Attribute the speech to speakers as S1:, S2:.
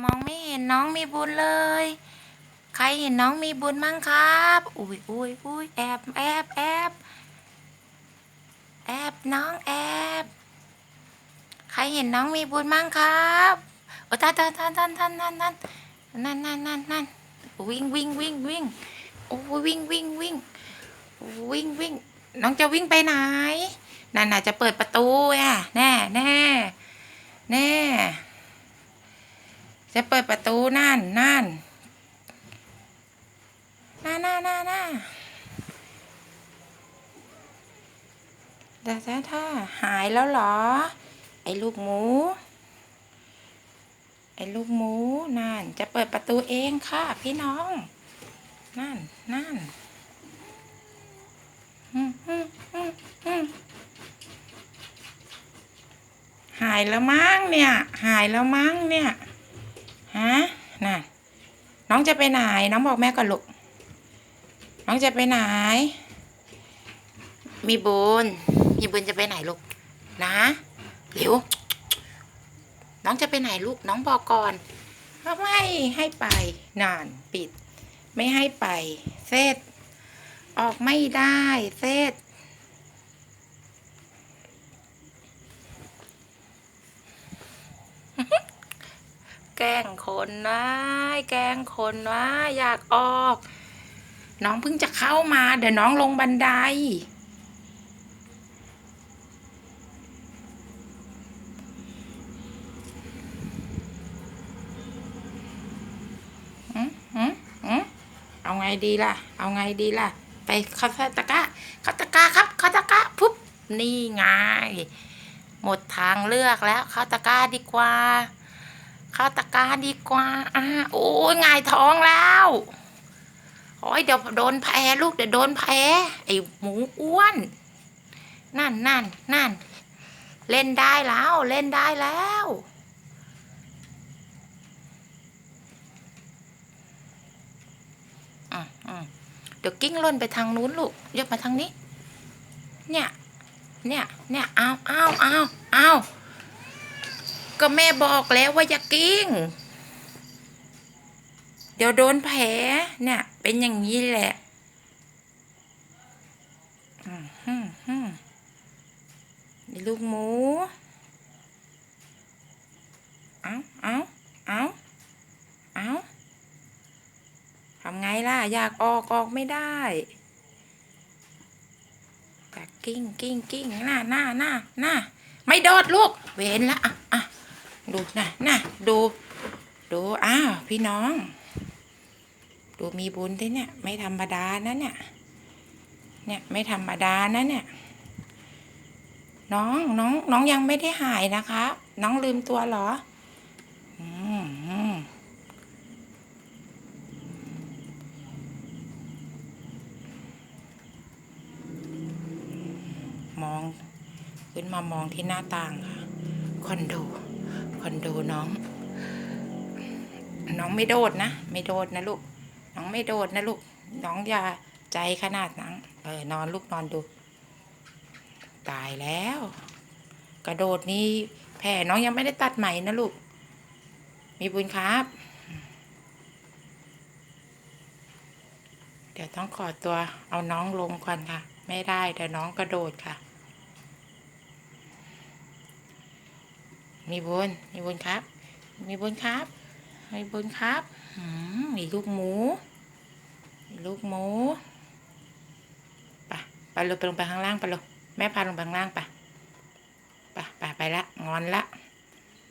S1: มองไม่เห็นน้องมีบุญเลย ใครเห็นน้องมีบุญมั่งครับ อุ้ยอุ้ยอุ้ยแอบแอบแอบแอบน้องแอบใครเห็นน้องมีบุญมั่งครับโอ้ท่านท่านท่านท่านท่านท่านท่านนั่นนั่นนั่นนั่นวิ่งวิ่งวิ่งวิ่งโอ้วิ่งวิ่งวิ่งวิ่งวิ่งน้องจะวิ่งไปไหนนั่นน่ะจะเปิดประตูอะแน่แน่แน่ จะเปิดประตูนั่นนั่นน่าน่าน่าน่าแต่ถ้าถ้าหายแล้วเหรอ ไอ้ลูกหมู ไอ้ลูกหมูนั่น จะเปิดประตูเองค่ะ พี่น้อง นั่นนั่นหายแล้วมั้งเนี่ย หายแล้วมั้งเนี่ย ฮะน่ะน้องจะไปไหน น้องบอกแม่ก่อนลูก น้องจะไปไหน มีบุญ มีบุญจะไปไหนลูก นะเร็วน้องจะไปไหนลูก น้องบอกก่อนไม่ให้ไป นานปิด ไม่ให้ไปเซตออกไม่ได้เซต แกล้งคนนะแกล้งคนนะอยากออก น้องเพิ่งจะเข้ามา เดี๋ยวน้องลงบันไดอืมอืมอืมเอาไงดีล่ะ เอาไงดีล่ะ ไปเข้าตะกร้าเข้าตะกร้าครับเข้าตะกร้าปุ๊บนี่ไงหมดทางเลือกแล้วเข้าตะกร้าดีกว่า เข้าตะกร้าดีกว่าอ่าโอ้ยงายท้องแล้วโอ้ยเดี๋ยวโดนแพ้ลูกเดี๋ยวโดนแพ้ไอ้หมูอ้วน นั่นนั่นนั่นเล่นได้แล้วเล่นได้แล้วเดี๋ยวกิ้งล่นไปทางนู้นลูกยกมาทางนี้ เนี่ย เนี่ย เนี่ย เอาเอาเอาเอา ก็แม่บอกแล้วว่าอย่ากิ้ง เดี๋ยวโดนแผลเนี่ย เป็นอย่างนี้แหละอืมอืมอืมนี่ลูกหมู เอาเอาเอาเอาทำไงล่ะ อยากออกออกไม่ได้อยากกิ้งกิ้งกิ้งหน้าหน้าหน้าหน้าไม่โดดลูก เว้นละอะ ดูนะนะดู ดู อ้าว พี่น้อง ดูมีบุญที่เนี่ย ไม่ธรรมดานะเนี่ย เนี่ยไม่ธรรมดานะเนี่ย น้องน้องน้องยังไม่ได้หายนะคะ น้องลืมตัวเหรอ อืมอืมมอง ขึ้นมามองที่หน้าต่างค่ะ คอนโด คอนโดน้อง น้องไม่โดดนะ ไม่โดดนะลูก น้องไม่โดดนะลูก น้องอย่าใจขนาดนั้นเออนอนลูกนอนดู ตายแล้ว กระโดดนี่แผลน้องยังไม่ได้ตัดใหม่นะลูก มีบุญครับ เดี๋ยวต้องขอตัวเอาน้องลงก่อนค่ะ ไม่ได้เดี๋ยวน้องกระโดดค่ะ มีบุญมีบุญครับ มีบุญครับ มีบุญครับอืมมีลูกหมู มีลูกหมูปะไปลงไปลงไปข้างล่างไปลงแม่พาลงไปข้างล่างปะปไปไปละงอนละ